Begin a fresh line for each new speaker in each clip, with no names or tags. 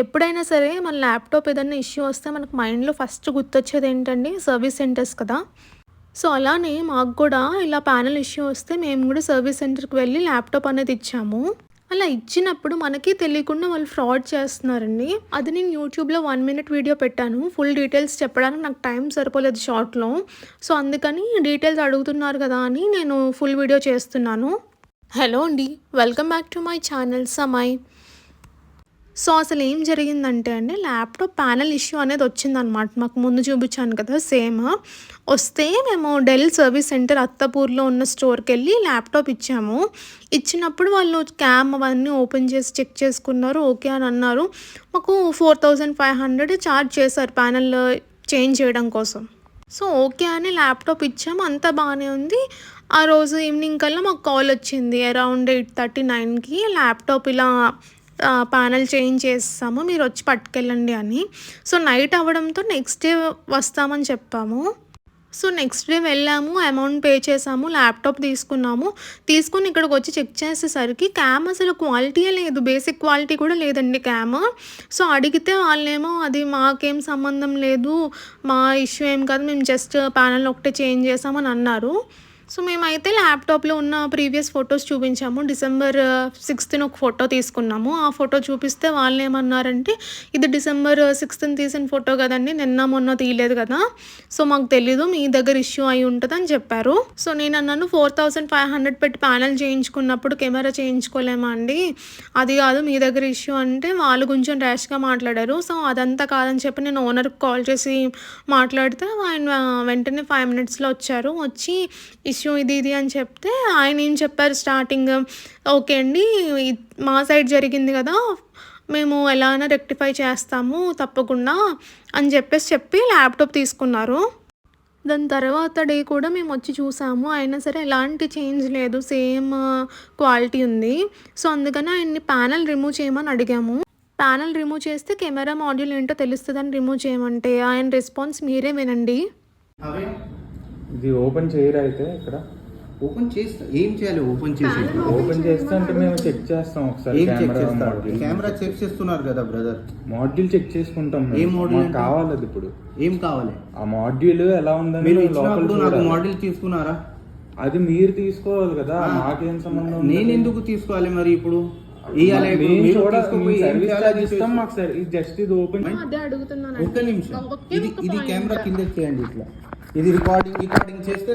ఎప్పుడైనా సరే మన ల్యాప్టాప్ ఏదైనా ఇష్యూ వస్తే మనకు మైండ్లో ఫస్ట్ గుర్తొచ్చేది ఏంటండి సర్వీస్ సెంటర్స్ కదా. సో అలానే మాకు కూడా ఇలా ప్యానల్ ఇష్యూ వస్తే మేము కూడా సర్వీస్ సెంటర్కి వెళ్ళి ల్యాప్టాప్ అనేది ఇచ్చాము. అలా ఇచ్చినప్పుడు మనకి తెలియకుండా వాళ్ళు ఫ్రాడ్ చేస్తున్నారండి. అది నేను యూట్యూబ్లో వన్ మినిట్ వీడియో పెట్టాను. ఫుల్ డీటెయిల్స్ చెప్పడానికి నాకు టైం సరిపోలేదు షార్ట్లో. సో అందుకని డీటెయిల్స్ అడుగుతున్నారు కదా అని నేను ఫుల్ వీడియో చేస్తున్నాను. హలో అండి. Welcome back to my channel Samay so అసలు ఏం జరిగిందంటే అండి ల్యాప్టాప్ ప్యానల్ ఇష్యూ అనేది వచ్చిందనమాట మాకు ముందు చూపించాను కదా సేమ్. వస్తే మేము డెల్ సర్వీస్ సెంటర్ అత్తపూర్లో ఉన్న స్టోర్కి వెళ్ళి ల్యాప్టాప్ ఇచ్చాము. ఇచ్చినప్పుడు వాళ్ళు క్యామ్ అవన్నీ ఓపెన్ చేసి చెక్ చేసుకున్నారు ఓకే అని అన్నారు. మాకు four thousand five hundred charge చేశారు ప్యానల్ చేంజ్ చేయడం కోసం. సో ఓకే అని ల్యాప్టాప్ ఇచ్చాము అంతా బాగానే ఉంది. ఆ రోజు ఈవినింగ్ కల్లా మాకు కాల్ వచ్చింది అరౌండ్ ఎయిట్ థర్టీ నైన్కి ల్యాప్టాప్ ఇలా ప్యానల్ చేంజ్ చేస్తాము మీరు వచ్చి పట్టుకెళ్ళండి అని. సో నైట్ అవ్వడంతో నెక్స్ట్ డే వస్తామని చెప్పాము. సో నెక్స్ట్ డే వెళ్ళాము అమౌంట్ పే చేసాము ల్యాప్టాప్ తీసుకున్నాము. తీసుకుని ఇక్కడికి వచ్చి చెక్ చేసేసరికి క్యామ్ అసలు క్వాలిటీయే లేదు బేసిక్ క్వాలిటీ కూడా లేదండి క్యామ్ సో అడిగితే వాళ్ళేమో అది మాకేం సంబంధం లేదు మా ఇష్యూ ఏం కాదు మేము జస్ట్ ప్యానల్ ఒకటే చేంజ్ చేసామని అన్నారు. సో మేమైతే ల్యాప్టాప్లో ఉన్న ప్రీవియస్ ఫొటోస్ చూపించాము. డిసెంబర్ సిక్స్త్న uh, ఒక ఫోటో తీసుకున్నాము. ఆ ఫోటో చూపిస్తే వాళ్ళు ఏమన్నారంటే ఇది డిసెంబర్ సిక్స్త్న uh, తీసిన ఫోటో కదండి నిన్న మొన్న తీయలేదు కదా. సో మాకు తెలీదు మీ దగ్గర ఇష్యూ అయి ఉంటుంది అని చెప్పారు. సో నేను అన్నాను ఫోర్ థౌసండ్ ఫైవ్ హండ్రెడ్ పెట్టి ప్యానల్ చేయించుకున్నప్పుడు కెమెరా చేయించుకోలేమా అండి? అది కాదు మీ దగ్గర ఇష్యూ అంటే వాళ్ళు కొంచెం ర్యాష్గా మాట్లాడారు. సో అదంతా కాదని చెప్పి నేను ఓనర్కి కాల్ చేసి మాట్లాడితే ఆయన వెంటనే ఫైవ్ మినిట్స్లో వచ్చారు. వచ్చి ఇష్యూ ఇది ఇది అని చెప్తే ఆయన ఏం చెప్పారు స్టార్టింగ్ ఓకే అండి మా సైడ్ జరిగింది కదా మేము ఎలా అయినా రెక్టిఫై చేస్తాము తప్పకుండా అని చెప్పేసి చెప్పి ల్యాప్టాప్ తీసుకున్నారు. దాని తర్వాత డే కూడా మేము వచ్చి చూసాము. అయినా సరే ఎలాంటి చేంజ్ లేదు సేమ్ క్వాలిటీ ఉంది. సో అందుకని ఆయన్ని ప్యానల్ రిమూవ్ చేయమని అడిగాము. ప్యానల్ రిమూవ్ చేస్తే కెమెరా మాడ్యూల్ ఏంటో తెలుస్తుందని రిమూవ్ చేయమంటే ఆయన రెస్పాన్స్ మీరే వినండి.
ఇది ఓపెన్ చేయరా అయితే ఇక్కడ?
ఓపెన్ చేస్తా ఏం చేయాలి ఓపెన్ చేసి?
ఓపెన్ చేస్తే అంటే మేము చెక్ చేస్తాం ఒకసారి
ఏం చెక్
కెమెరా
చేస్తారు?
మాడ్యూల్.
కెమెరా చెక్ చేస్తున్నారు కదా బ్రదర్
మాడ్యూల్ చెక్ చేసుకుంటాం.
ఏ మాడ్యూల్?
కావాలి అది ఇప్పుడు.
ఏం కావాలి?
ఆ మాడ్యూల్ ఎలా ఉందని
మీరు ఇచ్చినప్పుడు నాకు. మోడల్ తీసుకున్నారా?
అది మీరు తీసుకోవాలి కదా మాకేం సంబంధం
నేను? ఎందుకు తీసుకోవాలి మరి ఇప్పుడు?
మాకు సర్- ఇది జస్ట్ ఇది ఓపెన్
ఒక్క నిమిషం. ఇది. కెమెరా కింద చేయండి ఇట్లా. ఇది రికార్డింగ్ రికార్డింగ్ చేస్తే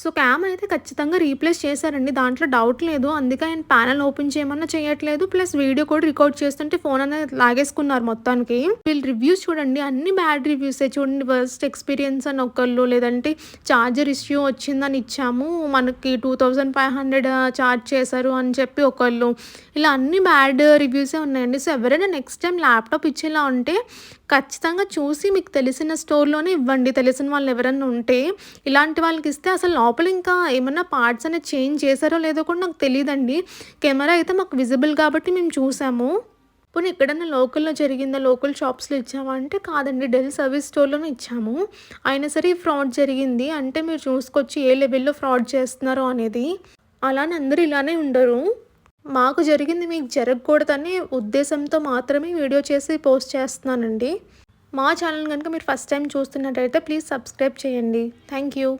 సో క్యామ్ అయితే ఖచ్చితంగా రీప్లేస్ చేశారండి. దాంట్లో డౌట్ లేదు. అందుకే ఆయన ప్యానల్ ఓపెన్ చేయమన్నా చేయట్లేదు. ప్లస్ వీడియో కూడా రికార్డ్ చేస్తుంటే ఫోన్ అనేది లాగేసుకున్నారు మొత్తానికి. వీళ్ళు రివ్యూస్ చూడండి. అన్ని బ్యాడ్ రివ్యూసే. చూడండి ఫస్ట్ ఎక్స్పీరియన్స్ అని ఒకళ్ళు లేదంటే ఛార్జర్ ఇష్యూ వచ్చిందని ఇచ్చాము. మనకి two thousand five hundred charge చేశారు అని చెప్పి ఒకళ్ళు. ఇలా అన్ని బ్యాడ్ రివ్యూసే ఉన్నాయండి. సో ఎవరైనా నెక్స్ట్ టైం ల్యాప్టాప్ ఇచ్చేలా ఉంటే ఖచ్చితంగా చూసి మీకు తెలిసిన స్టోర్లోనే ఇవ్వండి. తెలిసిన వాళ్ళు ఎవరైనా ఉంటే ఇలాంటి వాళ్ళకి ఇస్తే అసలు లోపల ఇంకా ఏమన్నా పార్ట్స్ అనేది చేంజ్ చేశారో లేదో కూడా నాకు తెలియదండి కెమెరా అయితే మాకు విజిబుల్ కాబట్టి మేము చూసాము. పోనీ ఎక్కడన్నా లోకల్లో జరిగిందా? లోకల్ షాప్స్లో ఇచ్చామా అంటే కాదండి. డెల్ సర్వీస్ స్టోర్లోనే ఇచ్చాము. అయినా సరే ఫ్రాడ్ జరిగింది. అంటే మీరు చూసుకొచ్చి ఏ లెవెల్లో ఫ్రాడ్ చేస్తున్నారో అనేది. అలానే అందరూ ఇలానే ఉండరు. మాకు జరిగింది మీకు జరగకూడదనే ఉద్దేశంతో మాత్రమే వీడియో చేసి పోస్ట్ చేస్తున్నానండి. మా ఛానల్ కనుక మీరు ఫస్ట్ టైం చూస్తున్నట్టయితే ప్లీజ్ సబ్స్క్రైబ్ చేయండి. Thank you